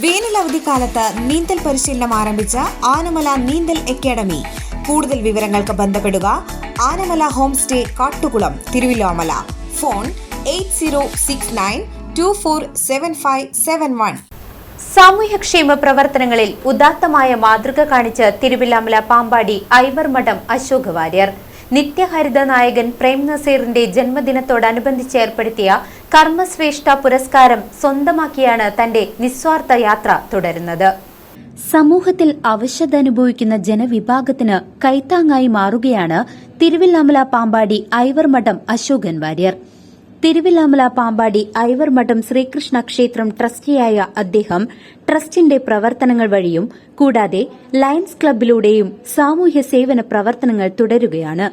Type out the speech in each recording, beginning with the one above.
വേനൽ അവധിക്കാലത്ത് നീന്തൽ പരിശീലനം ആരംഭിച്ച ആനമല നീന്തൽ അക്കാദമി. കൂടുതൽ വിവരങ്ങൾക്ക് ബന്ധപ്പെടുക Anamala home stay Kattukulam Thiruvilwamala. Phone eight zero six nine two four seven five seven one. സാമൂഹ്യക്ഷേമ പ്രവർത്തനങ്ങളിൽ ഉദാത്തമായ മാതൃക കാണിച്ച് തിരുവില്ലാമല പാമ്പാടി ഐവർ മഠം അശോക് വാര്യർ നിത്യഹരിത നായകൻ പ്രേം നസീറിന്റെ ജന്മദിനത്തോടനുബന്ധിച്ച് ഏർപ്പെടുത്തിയ കർമ്മശ്രേഷ്ഠ പുരസ്കാരം സ്വന്തമാക്കിയാണ് തന്റെ നിസ്വാർത്ഥ യാത്ര തുടരുന്നത്. സമൂഹത്തിൽ അവശത അനുഭവിക്കുന്ന ജനവിഭാഗത്തിന് കൈത്താങ്ങായി മാറുകയാണ് തിരുവില്ലാമല പാമ്പാടി ഐവർമഠം അശോകൻ വാര്യർ. തിരുവില്ലാമല പാമ്പാടി ഐവർമഠം ശ്രീകൃഷ്ണ ക്ഷേത്രം ട്രസ്റ്റിയായ അദ്ദേഹം ട്രസ്റ്റിന്റെ പ്രവർത്തനങ്ങൾ വഴിയും കൂടാതെ ലയൺസ് ക്ലബിലൂടെയും സാമൂഹ്യ സേവന പ്രവർത്തനങ്ങൾ തുടരുകയാണ്.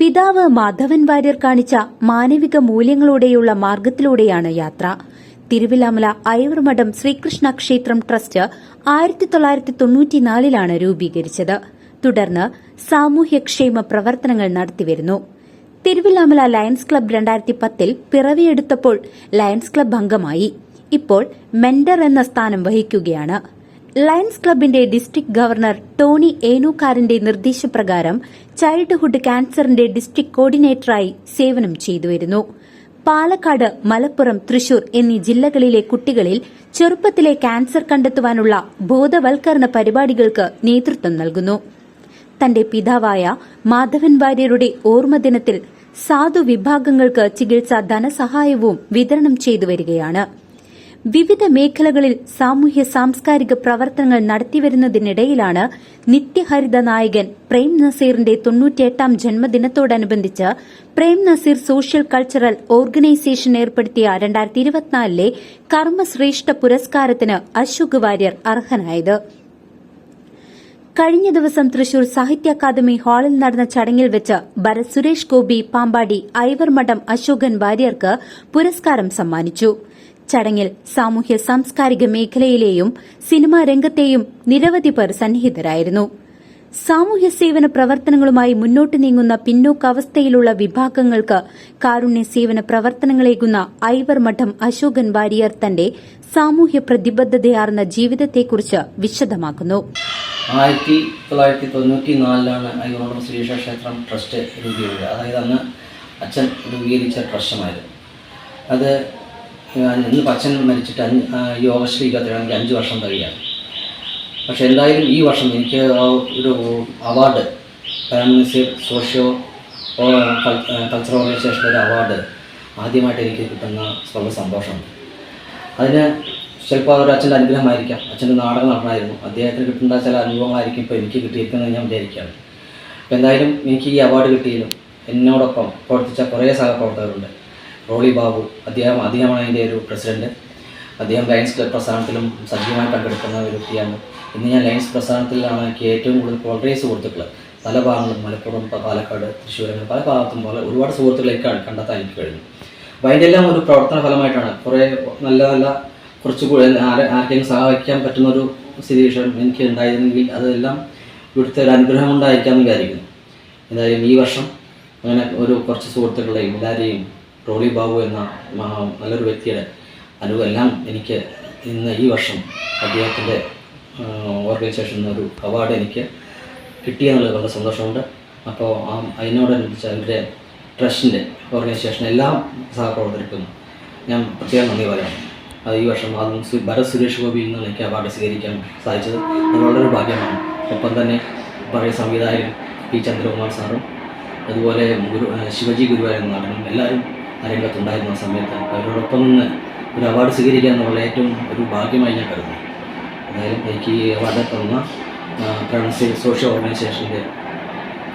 പിതാവ് മാധവൻ വാര്യർ കാണിച്ച മാനവിക മൂല്യങ്ങളോടെയുള്ള മാർഗത്തിലൂടെയാണ് യാത്ര. തിരുവില്ലാമല ഐവർമഠം ശ്രീകൃഷ്ണ ക്ഷേത്രം ട്രസ്റ്റ് ആയിരത്തി തൊള്ളായിരത്തി തൊണ്ണൂറ്റിനാലിലാണ് രൂപീകരിച്ചത്. തുടർന്ന് സാമൂഹ്യക്ഷേമ പ്രവർത്തനങ്ങൾ നടത്തിവരുന്നു. തിരുവില്ലാമല ലയൺസ് ക്ലബ് രണ്ടായിരത്തി പത്തിൽ പിറവിയെടുത്തപ്പോൾ ലയൺസ് ക്ലബ് അംഗമായി. ഇപ്പോൾ മെന്റർ എന്ന സ്ഥാനം വഹിക്കുകയാണ്. ലയൺസ് ക്ലബിന്റെ ഡിസ്ട്രിക്ട് ഗവർണർ ടോണി ഏനൂക്കാരന്റെ നിർദ്ദേശപ്രകാരം ചൈൽഡ്ഹുഡ് ക്യാൻസറിന്റെ ഡിസ്ട്രിക്ട് കോർഡിനേറ്ററായി സേവനം ചെയ്തുവരുന്നു പാലക്കാട് മലപ്പുറം തൃശൂർ എന്നീ ജില്ലകളിലെ കുട്ടികളിൽ ചെറുപ്പത്തിലെ ക്യാൻസർ കണ്ടെത്തുവാനുള്ള ബോധവൽക്കരണ പരിപാടികൾക്ക് നേതൃത്വം നൽകുന്നു. തന്റെ പിതാവായ മാധവൻ വാര്യരുടെ ഓർമ്മദിനത്തിൽ സാധു വിഭാഗങ്ങൾക്ക് ചികിത്സാ ധനസഹായവും വിതരണം ചെയ്തു വരികയാണ്. വിവിധ മേഖലകളിൽ സാമൂഹ്യ സാംസ്കാരിക പ്രവർത്തനങ്ങൾ നടത്തിവരുന്നതിനിടയിലാണ് നിത്യഹരിത നായകൻ പ്രേം നസീറിന്റെ തൊണ്ണൂറ്റിയെട്ടാം ജന്മദിനത്തോടനുബന്ധിച്ച് Prem Nazir social cultural organisation ഏർപ്പെടുത്തിയ രണ്ടായിരത്തി ഇരുപത്തിനാലിലെ കർമ്മശ്രേഷ്ഠ പുരസ്കാരത്തിന് അശോക് വാര്യർ അർഹനായത്. കഴിഞ്ഞ ദിവസം തൃശൂർ സാഹിത്യ അക്കാദമി ഹാളിൽ നടന്ന ചടങ്ങിൽ വെച്ച് ഭരത് സുരേഷ് ഗോപി പാമ്പാടി ഐവർ മഠം അശോകൻ വാര്യർക്ക് പുരസ്കാരം സമ്മാനിച്ചു. ചടങ്ങിൽ സാമൂഹ്യ സാംസ്കാരിക മേഖലയിലെയും സിനിമാ രംഗത്തെയും നിരവധി പേർ സന്നിഹിതരായിരുന്നു. സാമൂഹ്യ സേവന പ്രവർത്തനങ്ങളുമായി മുന്നോട്ട് നീങ്ങുന്ന പിന്നോക്കാവസ്ഥയിലുള്ള വിഭാഗങ്ങൾക്ക് കാരുണ്യ സേവന പ്രവർത്തനങ്ങളേകുന്ന ഐവർ മഠം അശോകൻ വാരിയർ തന്റെ സാമൂഹ്യ പ്രതിബദ്ധതയാർന്ന ജീവിതത്തെക്കുറിച്ച് വിശദമാക്കുന്നു. ആയിരത്തി തൊള്ളായിരത്തി തൊണ്ണൂറ്റി നാലിലാണ് അയ്യോളം ശ്രീകൃഷ്ണ ക്ഷേത്രം ട്രസ്റ്റ് രൂപീകരിച്ചത്. അതായത് അന്ന് അച്ഛൻ രൂപീകരിച്ച ട്രസ്റ്റുമായിരുന്നു. അത് ഇന്ന് അച്ഛൻ മരിച്ചിട്ട് അഞ്ച് യോഗശ്രീ ഇരുപത്തിരണ്ടാണെങ്കിൽ അഞ്ച് വർഷം കഴിയാണ്. പക്ഷേ എന്തായാലും ഈ വർഷം എനിക്ക് ഒരു award prime minister socio cultural ഓർഗനൈസേഷന്റെ ഒരു അവാർഡ് ആദ്യമായിട്ട് എനിക്ക് കിട്ടുന്ന വളരെ സന്തോഷമുണ്ട്. അതിന് ചിലപ്പോൾ അതൊരു അച്ഛന്റെ അനുഗ്രഹമായിരിക്കാം. അച്ഛന്റെ നാടകം നടനായിരുന്നു അദ്ദേഹത്തിന് കിട്ടേണ്ട ചില അനുഭവങ്ങളായിരിക്കും ഇപ്പോൾ എനിക്ക് കിട്ടിയിരിക്കുന്നത് ഞാൻ വിചാരിക്കുകയാണ്. അപ്പോൾ എന്തായാലും എനിക്ക് ഈ അവാർഡ് കിട്ടിയതിലും എന്നോടൊപ്പം പ്രവർത്തിച്ച കുറേ സഹപ്രവർത്തകരുണ്ട്. റോളി ബാബു അദ്ദേഹം അദ്ദേഹമാണ് അതിന്റെ ഒരു പ്രസിഡന്റ് അദ്ദേഹം ലയൻസ് ക്ലബ് പ്രസ്ഥാനത്തിലും സജീവമായി പങ്കെടുക്കുന്ന ഒരു വ്യക്തിയാണ്. ഇന്ന് ഞാൻ ലയൻസ് പ്രസ്ഥാനത്തിലാണ് എനിക്ക് ഏറ്റവും കൂടുതൽ വളരെ സുഹൃത്തുക്കൾ പല ഭാഗങ്ങളും മലപ്പുറം പാലക്കാട് തൃശ്ശൂർ അങ്ങനെ പല ഭാഗത്തും പല ഒരുപാട് സുഹൃത്തുക്കളെ കണ്ടെത്താൻ എനിക്ക് കഴിഞ്ഞു. അപ്പോൾ അതിന്റെ എല്ലാം ഒരു പ്രവർത്തന ഫലമായിട്ടാണ്. കുറേ നല്ല നല്ല കുറച്ചുകൂടി ആർക്കെങ്കിലും സഹായിക്കാൻ പറ്റുന്ന ഒരു സ്ഥിതിവിഷയം എനിക്ക് ഉണ്ടായിരുന്നെങ്കിൽ അതെല്ലാം ഇവിടുത്തെ ഒരു അനുഗ്രഹം ഉണ്ടായിരിക്കാമെന്ന് വിചാരിക്കുന്നു. എന്തായാലും ഈ വർഷം അങ്ങനെ ഒരു കുറച്ച് സുഹൃത്തുക്കളെയും എല്ലാവരെയും ട്രോളി ബാബു എന്ന നല്ലൊരു വ്യക്തിയുടെ അനുവെല്ലാം എനിക്ക് ഇന്ന് ഈ വർഷം അദ്ദേഹത്തിന്റെ ഓർഗനൈസേഷനിൽ ഒരു അവാർഡ് എനിക്ക് കിട്ടിയെന്നുള്ളത് വളരെ സന്തോഷമുണ്ട്. അപ്പോൾ ആ അതിനോടനുബന്ധിച്ച് അവരുടെ ട്രസ്റ്റിന്റെ ഓർഗനൈസേഷൻ എല്ലാം സഹപ്രവർത്തകർക്കും ഞാൻ പ്രത്യേകം നന്ദി പറയാം ഈ വർഷം അതും ഭരത് സുരേഷ് ഗോപിയിൽ നിന്ന് എനിക്ക് അവാർഡ് സ്വീകരിക്കാൻ സാധിച്ചത്. അത് വളരെ ഭാഗ്യമാണ്. ഒപ്പം തന്നെ പഴയ സംവിധായകൻ പി ചന്ദ്രകുമാർ സാറും അതുപോലെ ഗുരു ശിവജി ഗുരുവായൂർ നടനും എല്ലാവരും രംഗത്തുണ്ടായിരുന്ന സമയത്ത്. അവരോടൊപ്പം നിന്ന് ഒരു അവാർഡ് സ്വീകരിക്കുക എന്നുള്ള ഏറ്റവും ഒരു ഭാഗ്യമായി ഞാൻ കരുതുന്നു. എന്തായാലും എനിക്ക് ഈ അവാർഡ് തന്ന പ്രൺസി സോഷ്യൽ ഓർഗനൈസേഷന്റെ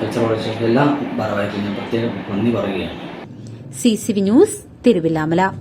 കൾച്ചർ ഓർഗനൈസേഷന്റെ എല്ലാ ഭാരവാഹിക്കും ഞാൻ പ്രത്യേകം നന്ദി പറയുകയാണ്. C C V news Thiruvilwamala.